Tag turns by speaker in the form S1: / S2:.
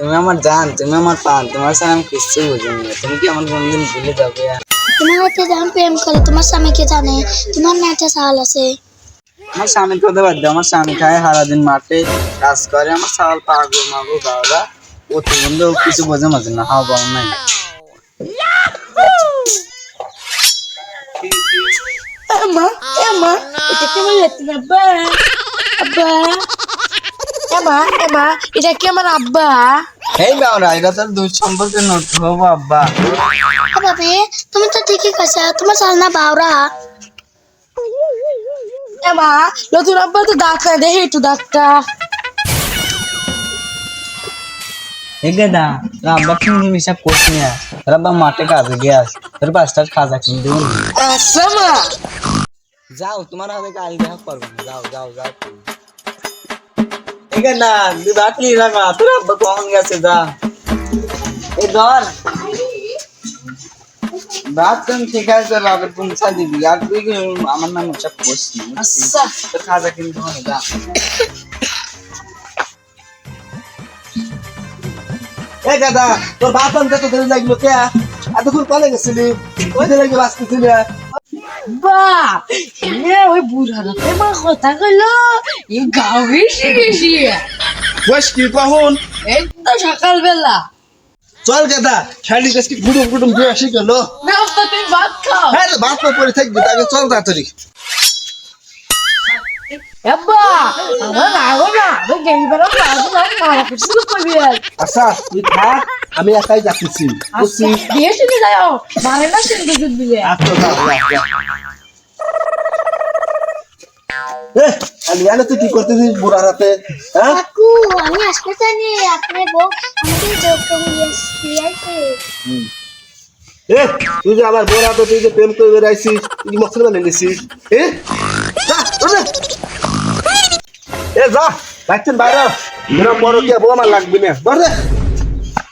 S1: তুমি আমার জান তুমি আমার পান তোমার সাথে আমি কিচ্ছু বুঝিনি। তুমি কি আমার কোনদিন ভুলে যাবে?
S2: তোমার হাতে যখন প্রেম করে তোমার স্বামীকে জানে? তোমার না একটা সাল আছে।
S1: আমার স্বামী কথা বাদ দাও আমার স্বামী খায় সারাদিন মাঠে কাজ করে আমার সাল পাগল মাগো বাবা। অতি বন্ধু কিছু বোঝে মাঝে না হাওয়া পাওয়া নাই।
S2: মা মা এটা কি আমার লেতিন আব্বা? আব্বা? এমা এমা এটা কি আমার আব্বা
S1: এই বাবা এটা তোর দুই সম্পর্কে নতুন হব আব্বা
S2: বাবা তুমি তো ঠিকই কইছো তোমার সাল না বাউরা এমা নতুন আব্বা তো ডাক্তার দেখে একটু ডাক্তার
S1: এই গেদা তোর আব্বা কি হিসাব করছি না তোর আব্বা মাঠে কাজে গিয়াস তোর পাঁচটার খাজা কিনতে
S2: আচ্ছা মা
S1: যাও তোমার হাতে কাল দেখা করব না যাও যাও যাও ঠিক না তুই বাকি লাগা তোর আব্বা কখন গেছে যা। এই ধর। বাদ তুমি ঠিক আছে বাবার পৌঁছা দিবি। আর তুই আমার নাম উৎসব করছিস
S2: আচ্ছা।
S1: তোর খাজা কিনতে হবে যা।
S3: এ দাদা তোর বাপ আনতে তো দেরি লাগল কে? এতক্ষণ কলে গেছিলি? ওই দিন লাগবে বাঁচতেছিলি
S2: বাপ এ ওই বুড়ারা মা কথা কইলো এই বেশি বেশি
S3: বয়স কি কখন
S2: তো সকালবেলা।
S3: চল গাদা শাড়ি কাছে গুডুম গুডুম দিয়ে আসি গেল।
S2: না তুমি ভাত খাও।
S3: হ্যাঁ বাপ মা পরে থাকবি তাকে চল তাড়াতাড়ি।
S2: না
S3: আচ্ছা তুই থাক আমি একাই যাচ্ছি। বুঝছি
S2: দিয়ে শুনে যাও মারে না শুনে
S3: আচ্ছা তুই কি করতেছিস বুড়ার হাতে হ্যাঁ?
S2: আমি আসতে জানি আপনার বউ আমাকে যোগ্য
S3: এ তুই যে আমার বোর হাতে তুই যে প্রেম করে বেড়াইছিস তুই মুসলমান এনেছিস এ? যা ওরে। এ যা বাইরে। বড় কে বউ আমার লাগবে না। রে।